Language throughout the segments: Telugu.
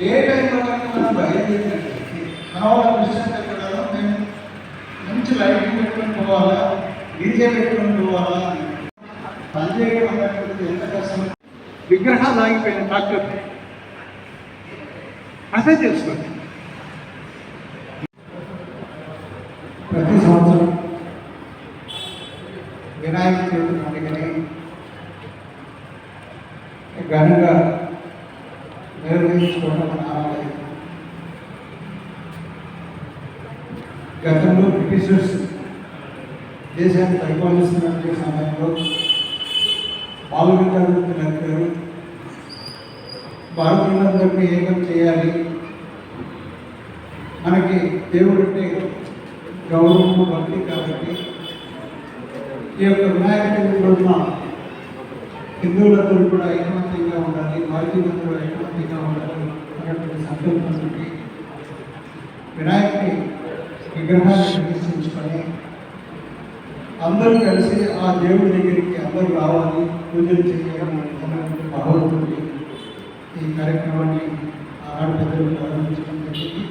ఏ టైంలో కానీ మనం బయలుదేరినట్లయితే మన వాళ్ళ క్రిస్టియన్ దగ్గర మేము మంచి లైటింగ్ పెట్టుకుని పోవాలా డీజే పెట్టుకుని పోవాలా పనిచేయడం అనేటువంటిది ఎంత కష్టం? విగ్రహాలు ఆగిపోయిన డాక్టర్ అదే చేసుకోండి. ప్రతి సంవత్సరం వినాయక చవితి పండుగని ఘనంగా నిర్వహించుకోవడం మన ఆనవాయితీ. గతంలో బ్రిటిషర్స్ దేశాన్ని పరిపాలిస్తున్నటువంటి సమయంలో బాలగంగాధర గారు భారతీయులందరినీ ఏకం చేయాలి. మనకి దేవుడు అంటే గౌరవము భక్తి కాబట్టి ఈ యొక్క వినాయక చవితిలో ఉన్న హిందువులందరూ కూడా ఐకమత్యంగా ఉండాలి భారతీయులందరూ కూడా ఐకమత్యంగా ఉండాలి అనేటువంటి సంకల్పం వినాయకుని విగ్రహాన్ని ప్రతిష్ఠించుకొని అందరూ కలిసి ఆ దేవుడి దగ్గరికి అందరూ రావాలి పూజలు చేయడం అన్నటువంటి ఈ కార్యక్రమాన్ని ఆనాడు పెద్దలు ప్రారంభించడం జరిగింది.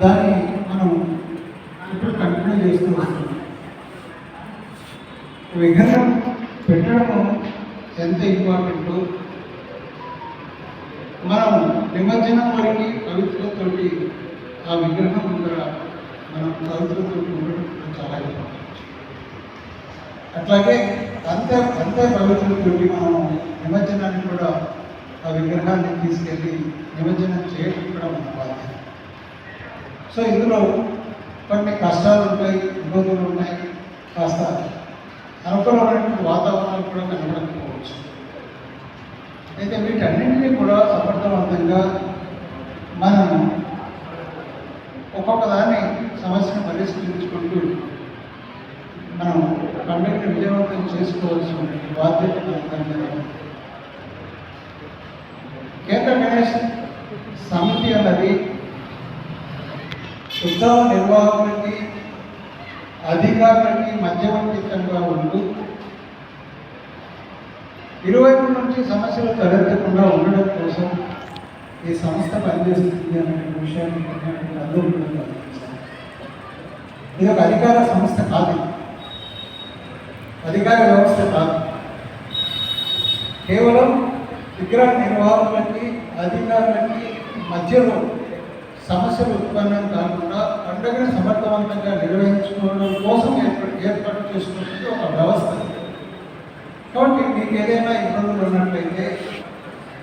దాన్ని మనం ఇప్పుడు కంటిన్యూ చేస్తూ వస్తున్నాం విగ్రహం పెట్టడం ఎంత ఇంపార్టెంటో మనం నిమజ్జనం వరకు పవిత్రతోటి ఆ విగ్రహం కూడా మనం పవిత్రతో కూడా చాలా అట్లాగే అంతే అంతే పవిత్రతోటి మనం నిమజ్జనాన్ని కూడా ఆ విగ్రహాన్ని తీసుకెళ్ళి నిమజ్జనం చేయడం కూడా మన బాధ్యత. సో ఇందులో కొన్ని కష్టాలు ఉంటాయి ఇబ్బందులు ఉన్నాయి కాస్త అనుకూలమైనటువంటి వాతావరణాలు కూడా కనబడకపోవచ్చు. అయితే వీటన్నింటినీ కూడా సమర్థవంతంగా మనం ఒక్కొక్క దాన్ని సమస్యను పరిష్కరించుకుంటూ మనం పండుగను విజయవంతం చేసుకోవాల్సిన బాధ్యత కేంద్ర గణేష్ సమితి అన్నది ఉత్సవ నిర్వాహకులకి అధికారులకి మధ్యవర్తిత్వంగా ఉంటూ ఇరువైపు నుంచి సమస్యలు తలెత్తకుండా ఉండడం కోసం ఈ సంస్థ పనిచేస్తుంది అనే విషయాన్ని అందరూ ఇది ఒక అధికార సంస్థ కాదు. అధికార వ్యవస్థ కాదు. కేవలం విగ్రహ నిర్వాహకులకి అధికారులకి మధ్యలో సమస్యలు ఉత్పన్నం కాకుండా పండుగను సమర్థవంతంగా నిర్వహించుకోవడం కోసం ఏర్పాటు ఏర్పాటు చేసుకున్నది ఒక వ్యవస్థ. కాబట్టి మీకు ఏదైనా ఇబ్బందులు ఉన్నట్లయితే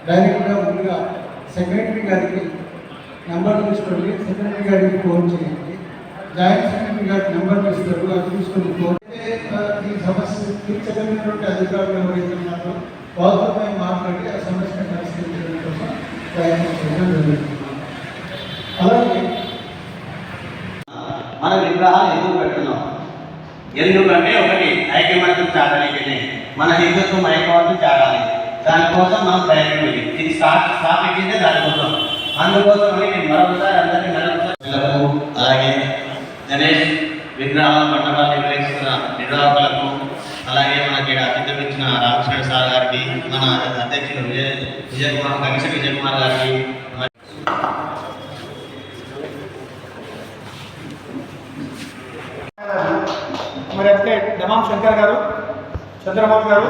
డైరెక్ట్గా ముందుగా సెక్రటరీ గారికి నెంబర్ తీసుకోండి. సెక్రటరీ గారికి ఫోన్ చేయండి. జాయింట్ సెక్రటరీ గారికి నెంబర్ ఇస్తారు అది తీసుకొని ఫోన్ ఈ సమస్య తీర్చగలిగినటువంటి అధికారులు ఎవరైతే ఉన్నారో వాళ్ళతో మాట్లాడి ఆ సమస్యను పరిష్కరించడం కోసం ప్రయత్నం చేయడం జరుగుతున్నాం అలాగే మన విగ్రహాలు ఎందుకు పెడుతున్నాం? ఎందుకంటే ఒకటి ఐక్యమత్యం చాటాలి మన హిందుత్వం ఐక్యమత్యం చాటాలి. దానికోసం మనం ప్రయత్నం ఇది ఇది స్టార్ట్ స్థాపించిందే దానికోసం. అందుకోసమని నేను మరొకసారి అందరినీ మరొకసారి అలాగే గణేష్ విగ్రహాల మండపాలు నిర్వహిస్తున్న నిర్వాహకులకు అలాగే మనకి అతిథులు ఇచ్చిన రామకృష్ణ సార్ గారికి మన అధ్యక్షులు విజయ్ విజయ్ కుమార్ గణేష్ విజయ్ కుమార్ గారికి మరి అయితే డమాం శంకర్ గారు చంద్రబాబు గారు.